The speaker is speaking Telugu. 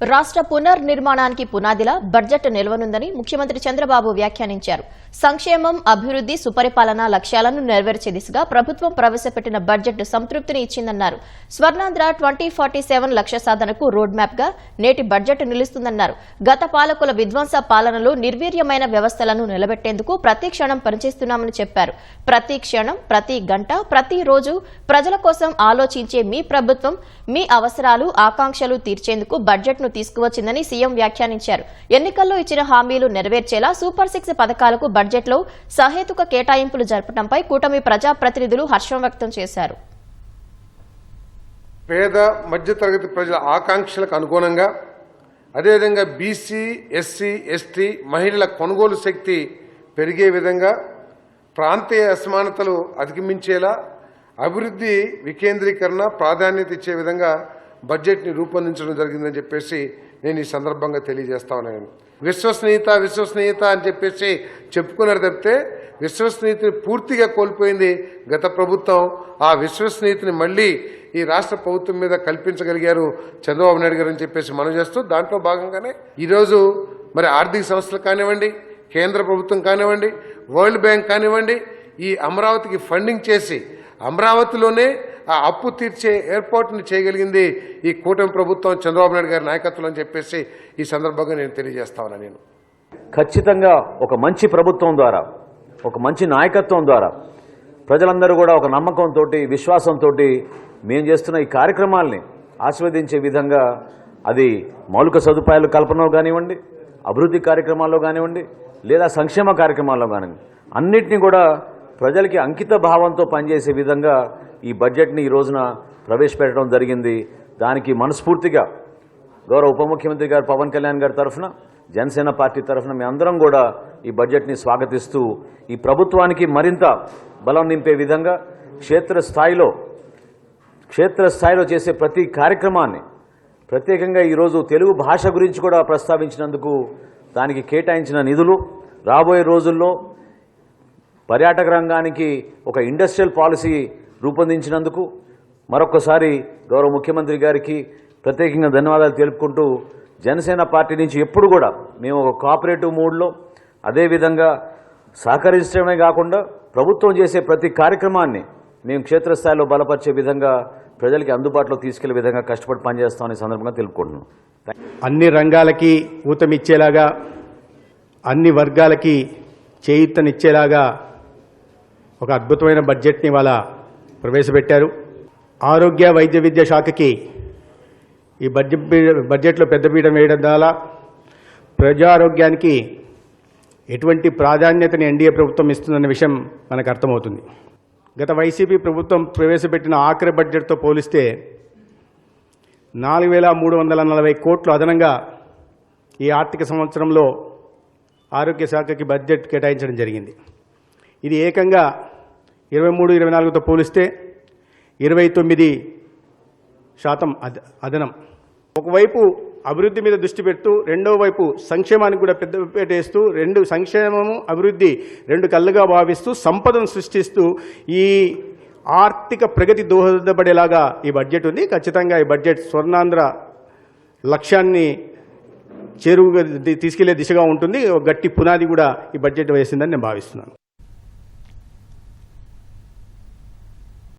రాష్ట్ర పునర్నిర్మాణానికి పునాదిలా బడ్జెట్ నిలవనుందని ముఖ్యమంత్రి చంద్రబాబు వ్యాఖ్యానించారు. సంక్షేమం అభివృద్ది సుపరిపాలన లక్ష్యాలను నెరవేర్చే దిశగా ప్రభుత్వం ప్రవేశపెట్టిన బడ్జెట్ సంతృప్తిని ఇచ్చిందన్నారు. స్వర్ణాంధ్ర ట్వంటీ ఫార్టీ సెవెన్ లక్ష్య సాధనకు రోడ్ మ్యాప్గా నేటి బడ్జెట్ నిలుస్తుందన్నారు. గత పాలకుల విధ్వంస పాలనలో నిర్వీర్యమైన వ్యవస్థలను నిలబెట్టేందుకు ప్రతి క్షణం పనిచేస్తున్నామని చెప్పారు. ప్రతి క్షణం ప్రతి గంట ప్రతి రోజు ప్రజల కోసం ఆలోచించే మీ ప్రభుత్వం మీ అవసరాలు ఆకాంక్షలు తీర్చేందుకు బడ్జెట్ ను తీసుకువచ్చిందని సీఎం వ్యాఖ్యానించారు. ఎన్నికల్లో ఇచ్చిన హామీలు నెరవేర్చేలా సూపర్ సిక్స్ పథకాలకు బడ్జెట్లో సహేతుక కేటాయింపులు జరపడంపై కూటమి ప్రజాప్రతినిధులు హర్షం వ్యక్తం చేశారు. పేద మధ్యతరగతి ప్రజల ఆకాంక్షలకు అనుగుణంగా అదేవిధంగా బీసీ ఎస్సీ ఎస్టీ మహిళల కొనుగోలు శక్తి పెరిగే విధంగా ప్రాంతీయ అసమానతలు అధిగమించేలా అభివృద్ధి వికేంద్రీకరణ ప్రాధాన్యత ఇచ్చే విధంగా బడ్జెట్ని రూపొందించడం జరిగిందని చెప్పేసి నేను ఈ సందర్భంగా తెలియజేస్తా ఉన్నాను. విశ్వసనీయత విశ్వసనీయత అని చెప్పేసి చెప్పుకున్నారు తప్పితే విశ్వసనీయతని పూర్తిగా కోల్పోయింది గత ప్రభుత్వం. ఆ విశ్వసనీయతని మళ్ళీ ఈ రాష్ట్ర ప్రభుత్వం మీద కల్పించగలిగారు చంద్రబాబు నాయుడు గారు అని చెప్పేసి మనం చేస్తూ దాంట్లో భాగంగానే ఈరోజు మరి ఆర్థిక సంస్థలు కానివ్వండి కేంద్ర ప్రభుత్వం కానివ్వండి వరల్డ్ బ్యాంక్ కానివ్వండి ఈ అమరావతికి ఫండింగ్ చేసి అమరావతిలోనే ఆ అప్పు తీర్చే ఏర్పాటును చేయగలిగింది ఈ కూటమి ప్రభుత్వం చంద్రబాబు నాయుడు గారి నాయకత్వం అని చెప్పేసి ఈ సందర్భంగా నేను తెలియజేస్తా నేను. ఖచ్చితంగా ఒక మంచి ప్రభుత్వం ద్వారా ఒక మంచి నాయకత్వం ద్వారా ప్రజలందరూ కూడా ఒక నమ్మకంతో విశ్వాసంతో మేము చేస్తున్న ఈ కార్యక్రమాల్ని ఆస్వాదించే విధంగా అది మౌలిక సదుపాయాలు కల్పనలో కానివ్వండి అభివృద్ధి కార్యక్రమాల్లో కానివ్వండి లేదా సంక్షేమ కార్యక్రమాల్లో కానివ్వండి అన్నిటినీ కూడా ప్రజలకి అంకిత భావంతో పనిచేసే విధంగా ఈ బడ్జెట్ని ఈ రోజున ప్రవేశపెట్టడం జరిగింది. దానికి మనస్ఫూర్తిగా గౌరవ ఉప ముఖ్యమంత్రి గారు పవన్ కళ్యాణ్ గారి తరఫున జనసేన పార్టీ తరఫున మీ అందరం కూడా ఈ బడ్జెట్ని స్వాగతిస్తూ ఈ ప్రభుత్వానికి మరింత బలం నింపే విధంగా క్షేత్రస్థాయిలో క్షేత్రస్థాయిలో చేసే ప్రతి కార్యక్రమాన్ని ప్రత్యేకంగా ఈరోజు తెలుగు భాష గురించి కూడా ప్రస్తావించినందుకు దానికి కేటాయించిన నిధులు రాబోయే రోజుల్లో పర్యాటక రంగానికి ఒక ఇండస్ట్రియల్ పాలసీ రూపొందించినందుకు మరొకసారి గౌరవ ముఖ్యమంత్రి గారికి ప్రత్యేకంగా ధన్యవాదాలు తెలుపుకుంటూ జనసేన పార్టీ నుంచి ఎప్పుడు కూడా మేము ఒక కోఆపరేటివ్ మూడ్లో అదేవిధంగా సహకరించడమే కాకుండా ప్రభుత్వం చేసే ప్రతి కార్యక్రమాన్ని మేము క్షేత్రస్థాయిలో బలపరిచే విధంగా ప్రజలకి అందుబాటులో తీసుకెళ్ళే విధంగా కష్టపడి పనిచేస్తామని సందర్భంగా తెలుపుకుంటున్నాం. అన్ని రంగాలకి ఊతమిచ్చేలాగా అన్ని వర్గాలకి చేయూతనిచ్చేలాగా ఒక అద్భుతమైన బడ్జెట్ని వాళ్ళ ప్రవేశపెట్టారు. ఆరోగ్య వైద్య విద్య శాఖకి ఈ బడ్జెట్ బడ్జెట్లో పెద్దపీట వేయడం ద్వారా ప్రజారోగ్యానికి ఎటువంటి ప్రాధాన్యతని ఎన్డీఏ ప్రభుత్వం ఇస్తుందన్న విషయం మనకు అర్థమవుతుంది. గత వైసీపీ ప్రభుత్వం ప్రవేశపెట్టిన ఆఖరి బడ్జెట్తో పోలిస్తే నాలుగు వేల మూడు వందల నలభై కోట్లు అదనంగా ఈ ఆర్థిక సంవత్సరంలో ఆరోగ్య శాఖకి బడ్జెట్ కేటాయించడం జరిగింది. ఇది ఏకంగా ఇరవై మూడు ఇరవై నాలుగుతో పోలిస్తే ఇరవై తొమ్మిది శాతం అద అదనం. ఒకవైపు అభివృద్ధి మీద దృష్టి పెడుతూ రెండో వైపు సంక్షేమానికి కూడా పెద్ద పెట్టేస్తూ రెండు సంక్షేమము అభివృద్ధి రెండు కళ్ళుగా భావిస్తూ సంపదను సృష్టిస్తూ ఈ ఆర్థిక ప్రగతి దోహదపడేలాగా ఈ బడ్జెట్ ఉంది. ఖచ్చితంగా ఈ బడ్జెట్ స్వర్ణాంధ్ర లక్ష్యాన్ని చేరువుగా తీసుకెళ్ళే దిశగా ఉంటుంది. గట్టి పునాది కూడా ఈ బడ్జెట్ వేసిందని నేను భావిస్తున్నాను.